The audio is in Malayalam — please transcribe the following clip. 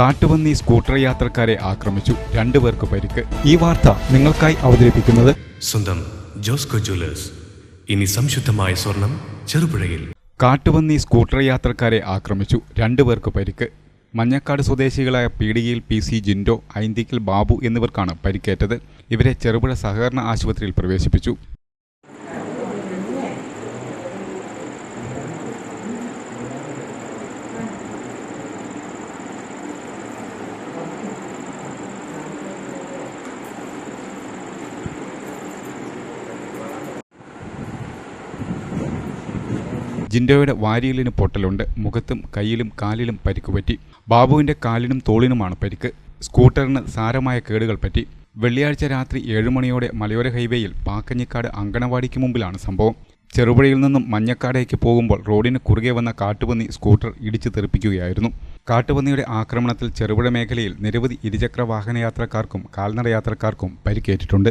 കാട്ടുപന്നി സ്കൂട്ടർ യാത്രക്കാരെ ആക്രമിച്ചു. രണ്ടുപേർക്ക് പരിക്ക്. ഈ വാർത്ത നിങ്ങൾക്കായി അവതരിപ്പിക്കുന്നത് സ്വന്തം ജോസ്കോ ജ്വല്ലേഴ്സ്. ഇനി സംശുദ്ധമായ സ്വർണം ചെറുപുഴയിൽ. കാട്ടുപന്നി സ്കൂട്ടർ യാത്രക്കാരെ ആക്രമിച്ചു. രണ്ടുപേർക്ക് പരിക്ക്. മഞ്ഞക്കാട് സ്വദേശികളായ പീടികയിൽ പി സി ജിൻഡോ ഐന്തിക്കൽ ബാബു എന്നിവർക്കാണ് പരിക്കേറ്റത്. ഇവരെ ചെറുപുഴ സഹകരണ ആശുപത്രിയിൽ പ്രവേശിപ്പിച്ചു. ജിൻഡോയുടെ വാരിയലിന് പൊട്ടലുണ്ട്. മുഖത്തും കയ്യിലും കാലിലും പരിക്കുപറ്റി ബാബുവിന്റെ കാലിനും തോളിനുമാണ് പരിക്ക്. സ്കൂട്ടറിന് സാരമായ കേടുകൾ പറ്റി. വെള്ളിയാഴ്ച രാത്രി ഏഴുമണിയോടെ മലയോര ഹൈവേയിൽ പാക്കഞ്ഞിക്കാട് അങ്കണവാടിക്ക് മുമ്പിലാണ് സംഭവം. ചെറുപുഴയിൽ നിന്നും മഞ്ഞക്കാടേക്ക് പോകുമ്പോൾ റോഡിന് കുറുകെ വന്ന കാട്ടുപന്നി സ്കൂട്ടർ ഇടിച്ചു തെറിപ്പിക്കുകയായിരുന്നു. കാട്ടുപന്നിയുടെ ആക്രമണത്തിൽ ചെറുപുഴ മേഖലയിൽ നിരവധി ഇരുചക്ര വാഹന യാത്രക്കാർക്കും കാൽനട യാത്രക്കാർക്കും പരിക്കേറ്റിട്ടുണ്ട്.